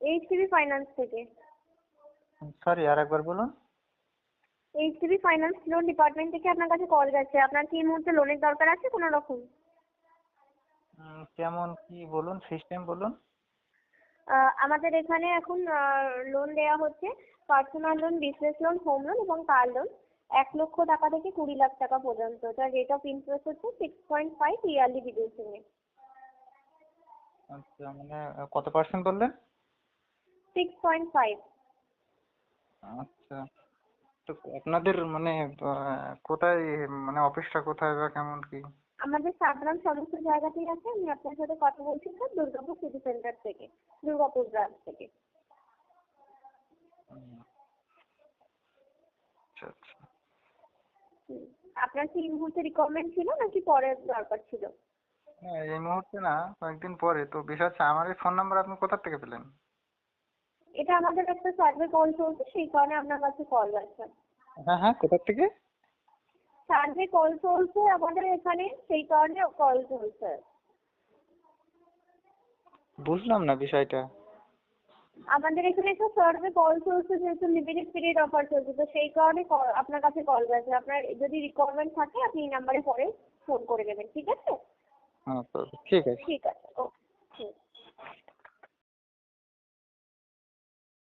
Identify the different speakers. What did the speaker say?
Speaker 1: HDB finance থেকে।
Speaker 2: Sorry আর একবার বলুন।
Speaker 1: এইচডিবি ফাইন্যান্স লোন ডিপার্টমেন্ট থেকে আপনার কাছে কল গেছে। আপনার কি এই মুহূর্তে লোনের দরকার আছে কোনো রকম?
Speaker 2: কেমন কি বলুন সিস্টেম বলুন।
Speaker 1: আমাদের এখানে এখন লোন দেওয়া হচ্ছে personal loan business loan home loan এবং কার লোন এক লক্ষ টাকা থেকে কুড়ি লাখ টাকা পর্যন্ত। যার রেট অফ ইন্টারেস্ট হচ্ছে six point five yearly reducing এ
Speaker 2: আচ্ছা মানে কত পার্সেন্ট বললেন?
Speaker 1: সিক্স পয়েন্ট ফাইভ
Speaker 2: আচ্ছা। তো আপনাদের মানে কোথায় মানে অফিসটা কোথায় বা কেমন কি?
Speaker 1: আমাদের সাধারণ সমস্ত জায়গাতেই আছে। আমি আপনার সাথে কথা বলছি স্যার দুর্গাপুর সিটি সেন্টার থেকে দুর্গাপুর ব্রাঞ্চ থেকে।
Speaker 2: আচ্ছা আচ্ছা।
Speaker 1: আপনার কি এই মুহূর্তে রিকোয়ারমেন্ট ছিল নাকি পরে দরকার ছিল?
Speaker 2: না এই মুহূর্তে না কয়েকদিন পরে। তো বিষয় হচ্ছে আমার এই ফোন নাম্বার আপনি কোথা থেকে পেলেন?
Speaker 1: এটা আমাদের একটা সার্ভে কল চলছে সেই কারণে আপনার কাছে কল গেছে
Speaker 2: হ্যাঁ হ্যাঁ কোথা থেকে?
Speaker 1: সার্ভে কল চলছে আমাদের এখানে সেই কারণে কল চলছে।
Speaker 2: বুঝলাম না বিষয়টা।
Speaker 1: আমাদের এখানে একটা সার্ভে কল চলছে যেহেতু লিমিটেড পিরিয়ড অফার চলছে তো সেই কারণে আপনার কাছে কল গেছে আপনার যদি রিকোয়ারমেন্ট থাকে আপনি এই নাম্বারে পরে ফোন করে দেবেন ঠিক আছে?
Speaker 2: হ্যাঁ ঠিক আছে।
Speaker 1: ঠিক আছে ওকে